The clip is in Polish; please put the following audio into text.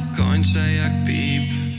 skończę jak pip.